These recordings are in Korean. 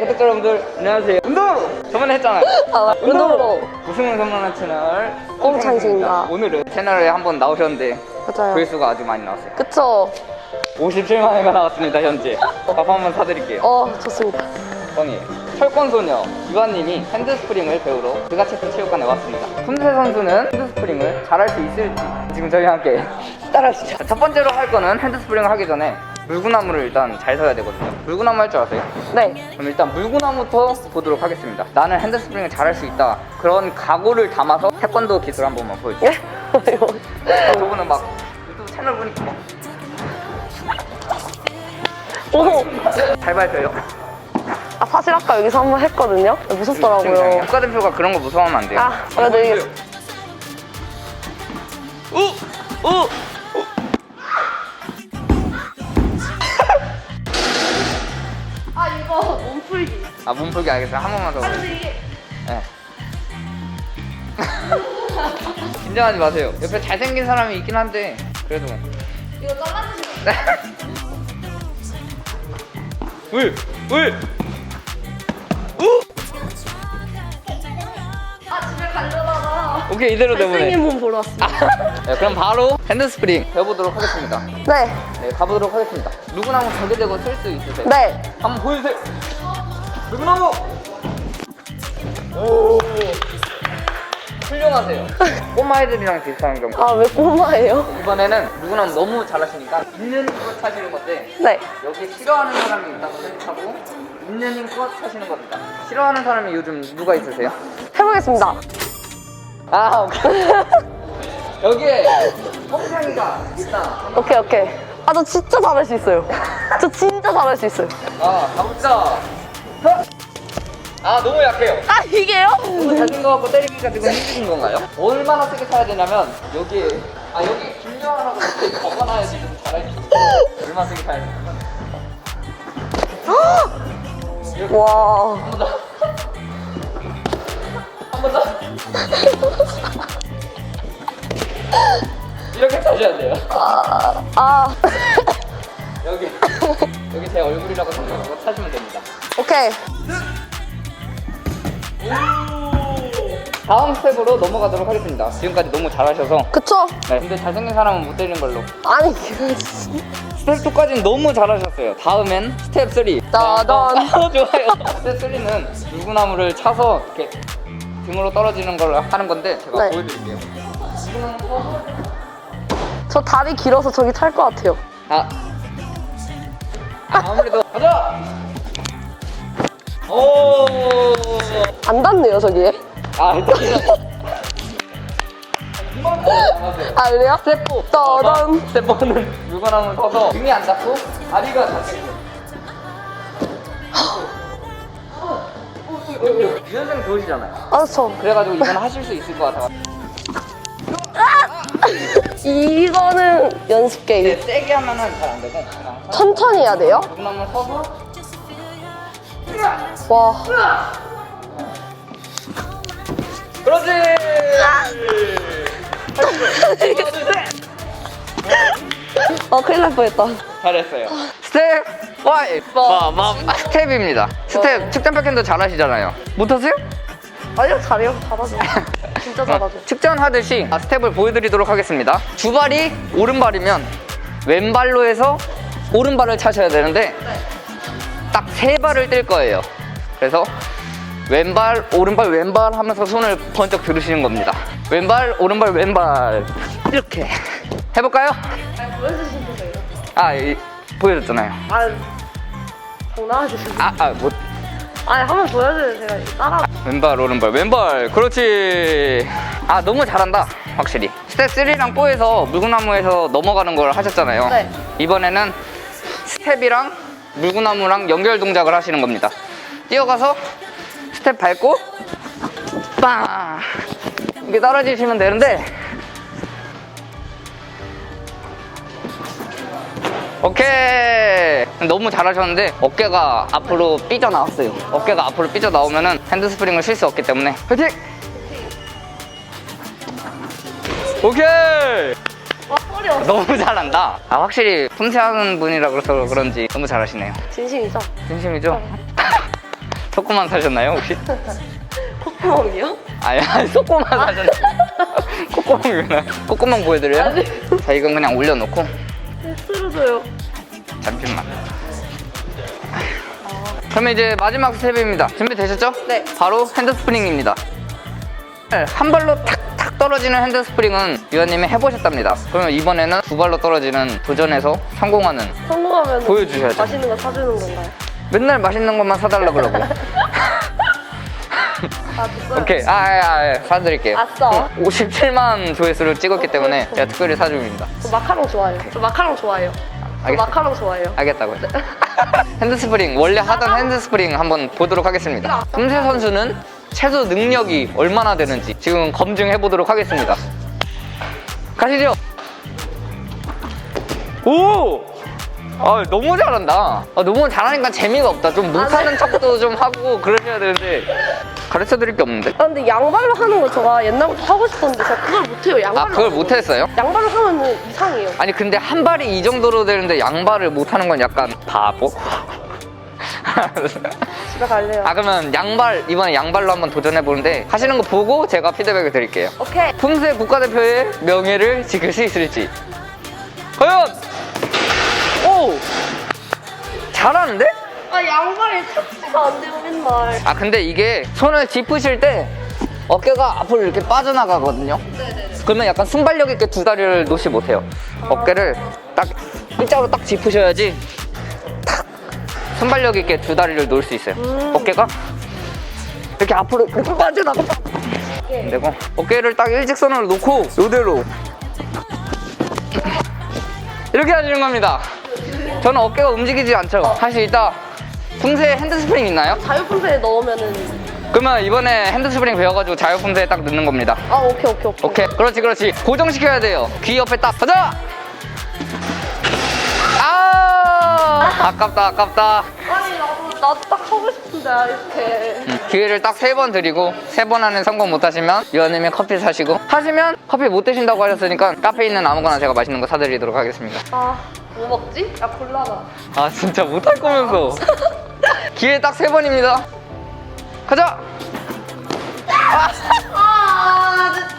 구독자 여러분들 안녕하세요. 운동으로 저번에 했잖아요. 아, 운동으로. 우승을 선물하는 채널 꽁창식입니다. 오늘은 채널에 한번 나오셨는데 맞아요. 조회수가 아주 많이 나왔어요. 그쵸? 57만 회가 나왔습니다 현재. 밥 한번 사드릴게요. 어, 좋습니다. 뻥이에요 철권소녀 기관님이 핸드스프링을 배우러 그가체프 체육관에 왔습니다. 품새 선수는 핸드스프링을 잘할 수 있을지 지금 저희와 함께 따라하시죠. 자, 첫 번째로 할 거는 핸드스프링을 하기 전에 물구나무를 일단 잘 서야 되거든요 물구나무 할 줄 아세요? 네. 그럼 일단 물구나무부터 보도록 하겠습니다. 나는 핸드스프링을 잘할 수 있다. 그런 각오를 담아서 태권도 기술 한 번만 보여주세요. 예? 이거. 저분은 막 유튜브 채널 보니까 막 오! 잘 밟혀요. 아, 사실 아까 여기서 한 번 했거든요? 무섭더라고요. 국가대표가 그런 거 무서워하면 안 돼요. 아, 보여드리겠습니다. 오! 오! 몸풀기. 아 몸풀기 알겠어요. 한 번만 더. 보여주세요. 네. 긴장하지 마세요. 옆에 잘생긴 사람이 있긴 한데 그래도. 이거 잘라주시면 울! 울! 아, 집에 가려다가. 오케이 이대로 내보내. 몸 보러 왔습니다. 네, 그럼 바로 핸드스프링 배워보도록 하겠습니다. 네. 네, 가보도록 하겠습니다. 물구나무 저게 대고 쓸 수 있으세요? 네. 한번 보여주세요. 물구나무! 오! 훌륭하세요. 꼬마 애들이랑 비슷한 경우. 아, 왜 꼬마예요? 이번에는 물구나무 너무 잘하시니까 있는 힘껏 차시는 건데 네. 여기 싫어하는 사람이 있다고 생각하고 있는 힘껏 차시는 겁니다. 싫어하는 사람이 요즘 누가 있으세요? 해보겠습니다. 아, 오케이. 여기에 뽕창이가 있다. 오케이, 오케이. 아, 저 진짜 잘할 수 있어요. 저 진짜 잘할 수 있어요. 아, 가보자. 아, 너무 약해요. 아, 이게요? 너무 작은 거 갖고 때리기가 지금 힘드신 건가요? 얼마나 세게 차야 되냐면 여기 아 여기 김여하라고 이렇게 적어놔야지 좀 잘할 수 있어. 얼마나 세게 차야 되냐면 와. 한 번 더. 한 번 더. 이렇게 차셔야 돼요. 아. 여기 여기 제 얼굴이라고 생각하고 차시면 됩니다. 오케이. 다음 스텝으로 넘어가도록 하겠습니다. 지금까지 너무 잘하셔서 그쵸? 네, 근데 잘생긴 사람은 못 때리는 걸로. 아니, 스텝 2까지는 너무 잘하셨어요. 다음엔 스텝 3. 따단. 어, 좋아요. 스텝 3는 물구나무를 차서 이렇게 등으로 떨어지는 걸 하는 건데 제가 네. 보여드릴게요. 저 다리 길어서 저기 탈 것 같아요. 아. 아무래도 가자. 오. 안 닿네요, 저기에. 아. 아, 그래요? 4. 따단. 스텝 4는 물구나무 서서 등이 안 닿고 다리가 닿게끔. 유연성 좋으시잖아요. 아, 저. 그래가지고 이건 하실 수 있을 것 같아요. 이거는 연습 근데 게임. 세게 하면은 잘 안 되고 그냥 천천히 해야 돼요? 물구나무 서서 와. 그렇지. 어, 큰일 날 뻔했다. 잘했어요. 스텝 5. 맘. 스텝입니다. 스텝 측정 백핸드 잘하시잖아요. 못하세요? 아니요, 잘해요. 잘하죠. 진짜 잘하죠. 측정하듯이 아, 스텝을 보여드리도록 하겠습니다. 두 발이 오른발이면 왼발로 해서 오른발을 차셔야 되는데 딱 세 발을 뗄 거예요. 그래서 왼발, 오른발, 왼발 하면서 손을 번쩍 들으시는 겁니다. 왼발, 오른발, 왼발 이렇게 해볼까요? 보여주시면 돼요. 아, 이, 보여줬잖아요. 아, 장난하지. 아, 아, 뭐 아니, 한번 보여줘요. 제가 따라. 왼발 오른발 왼발 그렇지 아 너무 잘한다 확실히 스텝 3랑 4에서 물구나무에서 넘어가는 걸 하셨잖아요 네. 이번에는 스텝이랑 물구나무랑 연결 동작을 하시는 겁니다 뛰어가서 스텝 밟고 빵 이게 떨어지시면 되는데 오케이 너무 잘하셨는데 어깨가 앞으로 삐져나왔어요 어깨가 앞으로 삐져나오면은 핸드스프링을 쉴 수 없기 때문에 화이팅! 오케이. 너무 잘한다 아 확실히 품새하는 분이라 그래서 그런지 너무 잘하시네요 진심이죠? 진심이죠? 속고만 사셨나요 혹시? 콧구멍이요? 아니 아니 속고만 사셨나요? 콧구멍이구나 콧구멍 보여드려요? 아니. 자 이건 그냥 올려놓고 네, 쓰러져요. 잠시만 그러면 이제 마지막 스텝입니다 준비되셨죠? 네. 바로 핸드 스프링입니다 한 발로 탁탁 떨어지는 핸드 스프링은 유아님이 해보셨답니다 그러면 이번에는 두 발로 떨어지는 도전에서 성공하는 성공하면 보여주셔야죠. 맛있는 거 사주는 건가요? 맨날 맛있는 것만 사달라 그러고 아, 됐어요. 오케이 아, 아, 아, 사드릴게요 아싸. 57만 조회수를 찍었기 때문에 제가 특별히 사줍니다 저 마카롱 좋아해요. 저 마카롱 좋아해요. 저 알겠어. 마카롱 좋아해요. 알겠다고요 핸드 스프링 원래 하던 핸드 스프링 한번 보도록 하겠습니다 금세 선수는 최소 능력이 얼마나 되는지 지금 검증해 보도록 하겠습니다 가시죠 오! 아 너무 잘한다 아, 너무 잘하니까 재미가 없다 좀 못하는 척도 좀 하고 그러셔야 되는데 가르쳐 드릴 게 없는데 아, 근데 양발로 하는 거 제가 옛날부터 하고 싶었는데 제가 그걸 못해요. 양발로. 아 그걸 하는 거. 못했어요? 양발로 하면 이상해요. 아니 근데 한 발이 이 정도로 되는데 양발을 못하는 건 약간 바보? 집에 갈래요. 아 그러면 양발 이번에 양발로 한번 도전해 보는데 하시는 거 보고 제가 피드백을 드릴게요. 오케이. 품새 국가대표의 명예를 지킬 수 있을지. 과연 오 잘하는데? 아, 양발이 착지가 안 돼요, 맨날. 아 근데 이게 손을 짚으실 때 어깨가 앞으로 이렇게 빠져나가거든요. 그러면 약간 순발력 있게 두 다리를 놓지 못해요. 어깨를 딱 일자로 딱 짚으셔야지 탁 순발력 있게 두 다리를 놓을 수 있어요. 음. 어깨가 이렇게 앞으로 이렇게 빠져나가. 되고 어깨를 딱 일직선으로 놓고 이대로 이렇게 하시는 겁니다. 저는 어깨가 움직이지 않죠. 사실 이따 품새 핸드 스프링 있나요? 자유분쇄에 넣으면은. 그러면 이번에 핸드 스프링 배워가지고 자유 품새에 딱 넣는 겁니다. 아, 오케이, 오케이, 오케이. 오케이, 그렇지, 그렇지. 고정시켜야 돼요. 귀 옆에 딱 가자. 아, 아깝다, 아깝다. 아니, 나도, 나도 딱 하고 싶은데, 이렇게. 음, 기회를 딱 세 번 드리고 세 번 안에 성공 못 하시면 유아님이 커피 사시고 하시면 커피 못 드신다고 하셨으니까 카페에 있는 아무거나 제가 맛있는 거 사드리도록 하겠습니다. 아, 뭐 먹지? 야, 곤란하. 아 진짜 못할 거면서 기회 딱 세 번입니다. 가자. 아, 진짜.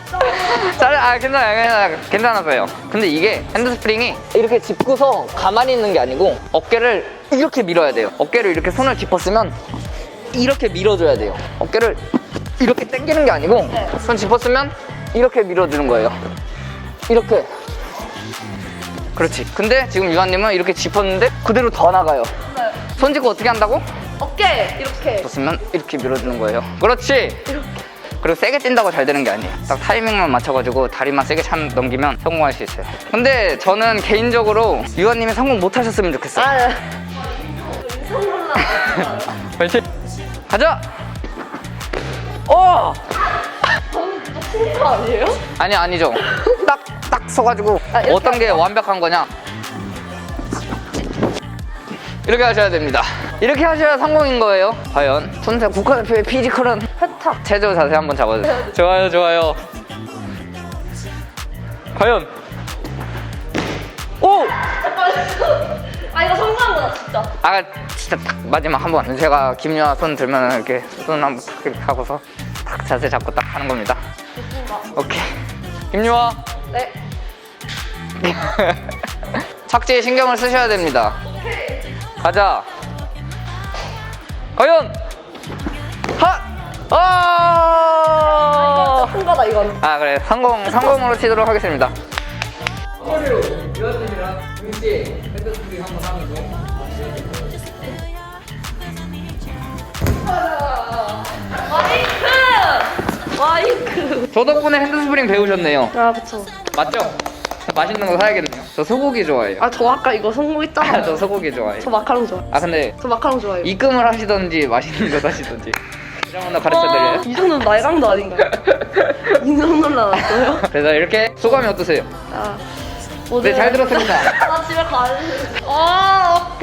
잘, 아 괜찮아요, 괜찮아요, 괜찮았어요. 근데 이게 핸드 스프링이 이렇게 짚고서 가만히 있는 게 아니고 어깨를 이렇게 밀어야 돼요. 어깨를 이렇게 손을 짚었으면 이렇게 밀어줘야 돼요. 어깨를 이렇게 당기는 게 아니고 네. 손 짚었으면 이렇게 밀어주는 거예요. 이렇게. 그렇지. 근데 지금 유한님은 이렇게 짚었는데 그대로 더 나가요. 네. 손 짚고 어떻게 한다고? 어깨, 이렇게. 짚었으면 이렇게 밀어주는 거예요. 그렇지. 이렇게. 그리고 세게 뛴다고 잘 되는 게 아니에요. 딱 타이밍만 맞춰가지고 다리만 세게 참 넘기면 성공할 수 있어요. 근데 저는 개인적으로 유아님이 성공 못 하셨으면 좋겠어요. 아, 네. 놀라. 그렇지? 가자! 어! 저는 진짜 친구 아니에요? 아니, 아니죠. 딱, 딱 서가지고 아, 어떤 게 완벽한 거냐? 이렇게 하셔야 됩니다. 이렇게 하셔야 성공인 거예요. 과연 손세 국가대표의 피지컬은 회탁. 체조 자세 한번 잡아주세요. 좋아요, 좋아요. 과연? 오! 아, 이거 성공한 거다, 진짜. 아, 진짜 딱 마지막 한 번. 제가 김유아 손 들면 이렇게 손 한번 탁 이렇게 하고서 딱 자세 잡고 딱 하는 겁니다. 오케이. 김유아. 네. 착지에 신경을 쓰셔야 됩니다. 가자. 과연! 하! 아! 큰 거다, 이건. 아 그래 성공 성공으로 치도록 하겠습니다. 허리로 유아님이랑 동시에 헤드스프링 한번 하면서. 마이크! 마이크! 저 덕분에 핸드스프링 배우셨네요. 아, 그쵸. 맞죠? 맛있는 거 사야겠네요. 저 소고기 좋아해요. 아, 저 아까 이거 성공했잖아요. 아, 저 소고기 좋아해요. 저 마카롱 좋아해요. 아 근데 저 마카롱 좋아해요. 입금을 하시던지 맛있는 거 사시던지 이런 거나 가르쳐 드려요. 와, 이 정도는 날강도 아닌가요? 인성 놀라놨어요? 그래서 이렇게 소감이 어떠세요? 아, 네, 잘 들었습니다. 나 집에 가야 아,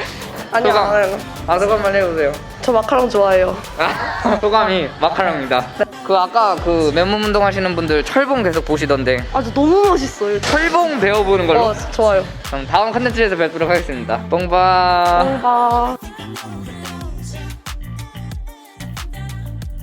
아니야, 소감. 아 소감 만 해보세요. 저 마카롱 좋아해요. 아, 소감이 마카롱입니다. 그 아까 그 맨몸 운동 하시는 분들 철봉 계속 보시던데 아, 저 너무 멋있어요. 철봉 배워보는 걸로. 어, 좋아요. 그럼 다음 컨텐츠에서 뵙도록 하겠습니다. 뽕바. 뭔가